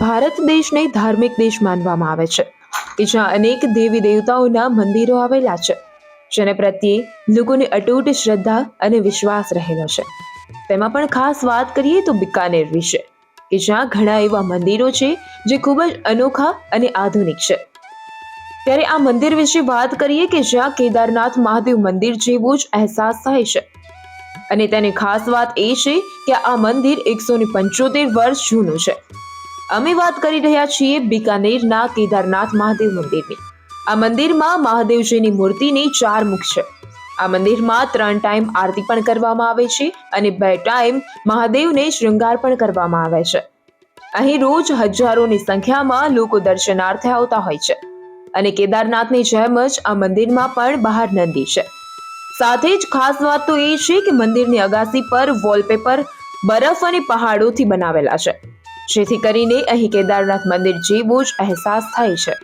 ભારત દેશને ધાર્મિક દેશ માનવામાં આવે છે. કે જ્યાં અનેક દેવી દેવતાઓના મંદિરો આવેલા છે, જેને પ્રત્યે લોકોની અટૂટ શ્રદ્ધા અને વિશ્વાસ રહેલો છે. તેમાં પણ ખાસ વાત કરીએ તો બિકાનેર વિશે. કે જ્યાં ઘણા એવા મંદિરો છે, જે ખૂબ જ અનોખા અને આધુનિક છે. ત્યારે આ મંદિર વિશે વાત કરીએ કે જ્યાં કેદારનાથ મહાદેવ મંદિર જેવો જ અહેસાસ થાય છે. અને તેની ખાસ વાત એ છે કે આ મંદિર એકસો પંચોતેર વર્ષ જૂનું છે. અમે વાત કરી રહ્યા છીએ બિકાનેરના કેદારનાથ મહાદેવ મંદિરની. આ મંદિરમાં મહાદેવજીની મૂર્તિની ચાર મુખ છે. આ મંદિરમાં ત્રણ ટાઈમ આરતી પણ કરવામાં આવે છે અને બે ટાઈમ મહાદેવને શૃંગાર પણ કરવામાં આવે છે. અહીં રોજ હજારોની સંખ્યામાં લોકો દર્શનાર્થે આવતા હોય છે અને કેદારનાથની જેમ જ આ મંદિરમાં પણ બહાર નંદી છે. સાથે જ ખાસ વાત તો એ છે કે મંદિરની અગાસી પર વોલપેપર બરફ અને પહાડોથી બનાવેલા છે. જેથી કરીને અહીં કેદારનાથ મંદિર જેવો જ અહેસાસ થાય છે.